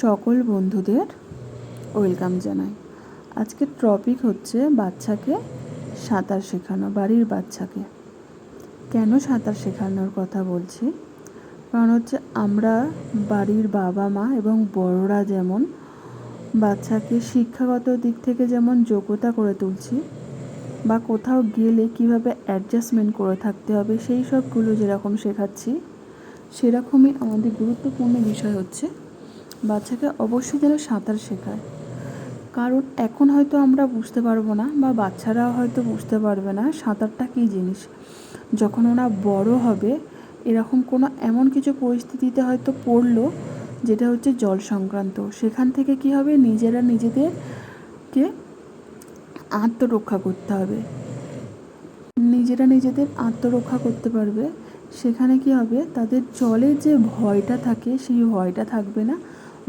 সকল বন্ধুদের ওয়েলকাম জানাই। আজকের টপিক হচ্ছে বাচ্চাকে সাঁতার শেখানো, বাড়ির বাচ্চাকে। কেন সাঁতার শেখানোর কথা বলছি? কারণ হচ্ছে আমরা বাড়ির বাবা মা এবং বড়রা যেমন বাচ্চাকে শিক্ষাগত দিক থেকে যেমন যোগ্যতা করে তুলছি বা কোথাও গেলে কীভাবে অ্যাডজাস্টমেন্ট করে থাকতে হবে, সেই সবগুলো যেরকম শেখাচ্ছি, সেরকমই আমাদের গুরুত্বপূর্ণ বিষয় হচ্ছে বাচ্চাকে অবশ্যই যেন সাঁতার শেখায়। কারণ এখন হয়তো আমরা বুঝতে পারব না বা বাচ্চারা হয়তো বুঝতে পারবে না সাঁতারটা কী জিনিস। যখন ওরা বড় হবে, এরকম কোনো এমন কিছু পরিস্থিতিতে হয়তো পড়ল, যেটা হচ্ছে জল সংক্রান্ত। সেখান থেকে কী হবে? নিজেরা নিজেদেরকে আত্মরক্ষা করতে হবে। নিজেরা নিজেদের আত্মরক্ষা করতে পারবে। সেখানে কি হবে? তাদের জলের যে ভয়টা থাকে, সেই ভয়টা থাকবে না।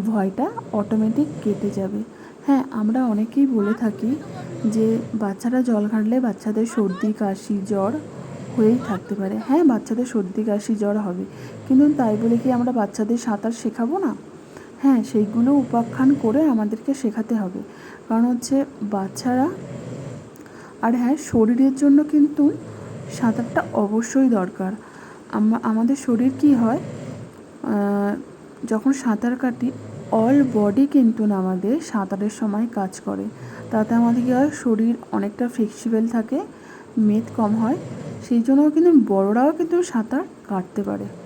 ভয়টা অটোমেটিক কেটে যাবে। হ্যাঁ আমরা অনেকেই বলে থাকি যে, বাচ্চারা জল ঘাঁটলে বাচ্চাদের সর্দি, কাশি, জ্বর হয়েই থাকতে পারে। হ্যাঁ বাচ্চাদের সর্দি, কাশি, জ্বর হবে। কিন্তু তাই বলে কি আমরা বাচ্চাদের সাঁতার শেখাবো না? হ্যাঁ সেইগুলো উপাখ্যান করে আমাদেরকে শেখাতে হবে। কারণ হচ্ছে বাচ্চারা, আর হ্যাঁ শরীরের জন্য কিন্তু সাঁতারটা অবশ্যই দরকার। আমাদের শরীর কি হয়? যখন সাঁতার কাটি অল বডি কিন্তু আমাদের সাঁতারের সময় কাজ করে। তাতে আমাদের কী হয়? শরীর অনেকটা ফ্লেক্সিবল থাকে, মেদ কম হয়। সেই জন্য কিন্তু বড়রাও কিন্তু সাঁতার কাটতে পারে।